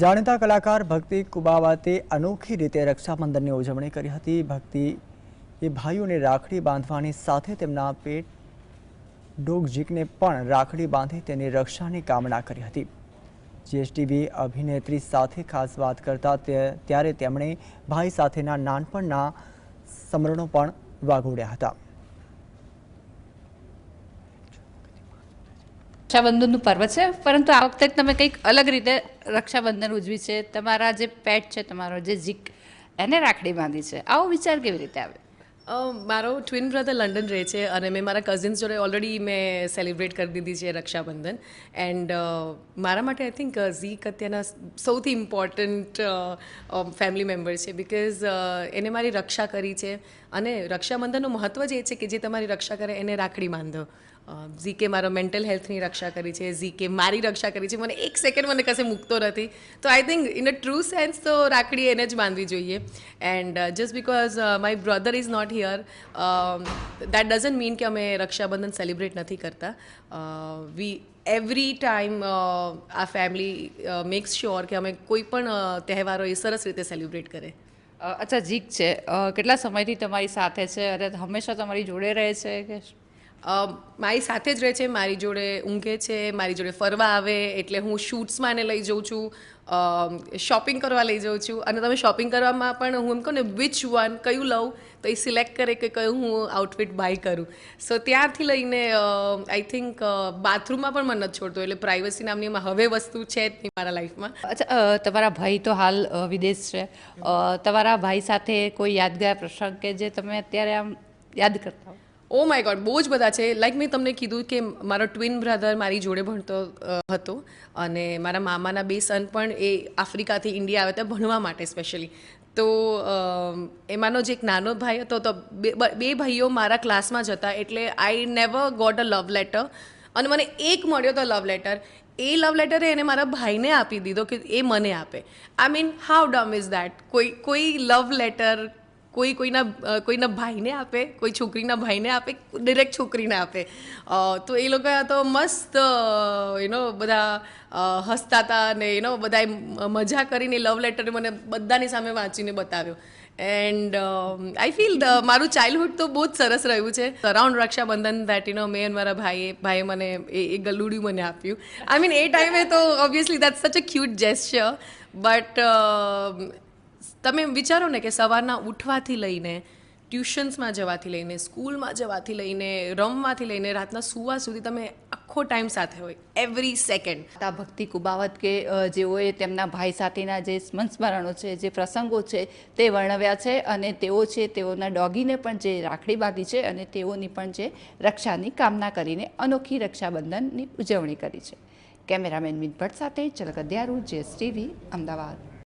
જાણીતા કલાકાર ભક્તિ કુબાવાતે અનોખી રીતે રક્ષાબંધનની ઉજવણી કરી હતી. ભક્તિ એ ભાઈઓને રાખડી બાંધવાની સાથે તેમના પેટ ડોગજીકને પણ રાખડી બાંધી તેની રક્ષાની કામના કરી હતી. જીએસટીવી અભિનેત્રી સાથે ખાસ વાત કરતા ત્યારે તેમણે ભાઈ સાથેના નાનપણના સ્મરણો પણ વાગોડ્યા હતા. રક્ષાબંધનનું પર્વ છે. પરંતુ આ વખતે તમે કંઈક અલગ રીતે રક્ષાબંધન ઉજવી છે તમારા જે પેટ છે, તમારો જે ઝીક એને રાખડી બાંધી છે. આવો વિચાર કેવી રીતે આવે? મારો ટ્વિન બ્રધર લંડન રહે છે અને મેં મારા કઝિન્સ જોડે ઓલરેડી મેં સેલિબ્રેટ કરી દીધી છે રક્ષાબંધન. એન્ડ મારા માટે આઈ થિંક ઝીક અત્યારના સૌથી ઇમ્પોર્ટન્ટ ફેમિલી મેમ્બર છે. બિકોઝ એને મારી રક્ષા કરી છે. અને રક્ષાબંધનનું મહત્ત્વ જ એ છે કે જે તમારી રક્ષા કરે એને રાખડી બાંધો. ઝીકે મારો મેન્ટલ હેલ્થની રક્ષા કરી છે, ઝીકે મારી રક્ષા કરી છે. મને એક સેકન્ડ મને કશે મૂકતો નથી. તો I think in a true sense તો રાખડી એને જ બાંધવી જોઈએ. And just because my brother is not here that doesn't mean કે અમે રક્ષાબંધન સેલિબ્રેટ નથી કરતા. વી એવરી ટાઈમ આ ફેમિલી મેક્સ શ્યોર કે અમે કોઈ પણ તહેવારો એ સરસ રીતે સેલિબ્રેટ કરે. અચ્છા જીક છે. કેટલા સમયથી તમારી સાથે છે? અને હંમેશા તમારી જોડે રહે છે કે મારી સાથે જ રહે છે, મારી જોડે ઊંઘે છે, મારી જોડે ફરવા આવે, એટલે હું શૂટ્સમાં એને લઈ જઉં છું શોપિંગ કરવા લઈ જાઉં છું. અને તમે શોપિંગ કરવામાં પણ હું એમ કહું ને વિચ વન કયું લઉં, તો એ સિલેક્ટ કરે કે કયું હું આઉટફિટ બાય કરું. સો ત્યારથી લઈને આઈ થિંક બાથરૂમમાં પણ મને નથી છોડતો, એટલે પ્રાઇવસી નામની હવે વસ્તુ છે જ નહીં મારા લાઈફમાં અચ્છા તમારા ભાઈ તો હાલ વિદેશ છે. તમારા ભાઈ સાથે કોઈ યાદગાર પ્રસંગ કે જે તમે અત્યારે આમ યાદ કરતા હો? ઓ માય ગોડ બહુ જ બધા છે. લાઈક મેં તમને કીધું કે મારો ટ્વિન બ્રધર મારી જોડે ભણતો હતો અને મારા મામાના બે સન પણ એ આફ્રિકાથી ઇન્ડિયા આવ્યા હતા ભણવા માટે સ્પેશિયલી તો એમાંનો જે એક નાનો ભાઈ હતો તો બે ભાઈઓ મારા ક્લાસમાં જ હતા એટલે I never got a love letter અને મને એક મળ્યો તો લવ લેટર એ લવ લેટરે એને મારા ભાઈને આપી દીધો કે એ મને આપે. I mean how dumb is that કોઈ કોઈ લવ લેટર કોઈ કોઈના કોઈના ભાઈને આપે, કોઈ છોકરીના ભાઈને આપે ડિરેક્ટ છોકરીને આપે. તો એ લોકો તો મસ્ત યુનો બધા હસતા હતા ને યુનો બધાએ મજા કરીને લવ લેટર મને બધાની સામે વાંચીને બતાવ્યો. એન્ડ આઈ ફીલ મારું ચાઇલ્ડહુડ તો બહુ જ સરસ રહ્યું છે. Around Rakshabandhan that you know મેં અને મારા ભાઈએ ભાઈએ મને એ ગલુડિયું મને આપ્યું. આઈ મીન એ ટાઈમે તો ઓબ્વિયસલી દેટ સચ અ ક્યુટ જેસ્ચર બટ તમે વિચારો ને કે સવારના ઉઠવાથી લઈને ટ્યુશન્સમાં જવાથી લઈને, સ્કૂલમાં જવાથી લઈને, રમવાથી લઈને, રાતના સુવા સુધી તમે આખો ટાઈમ સાથે હોય એવરી સેકન્ડ આ ભક્તિ કુબાવત કે જેઓએ તેમના ભાઈ સાથેના જે સંસ્મરણો છે, જે પ્રસંગો છે, તે વર્ણવ્યા છે અને તેઓ છે તેઓના ડોગીને પણ જે રાખડી બાંધી છે અને તેઓની પણ જે રક્ષાની કામના કરીને અનોખી રક્ષાબંધનની ઉજવણી કરી છે. કેમેરામેન મિત ભટ્ટ સાથે ચલકદ્યારુ અધ્યારુ જેએસ ટીવી અમદાવાદ.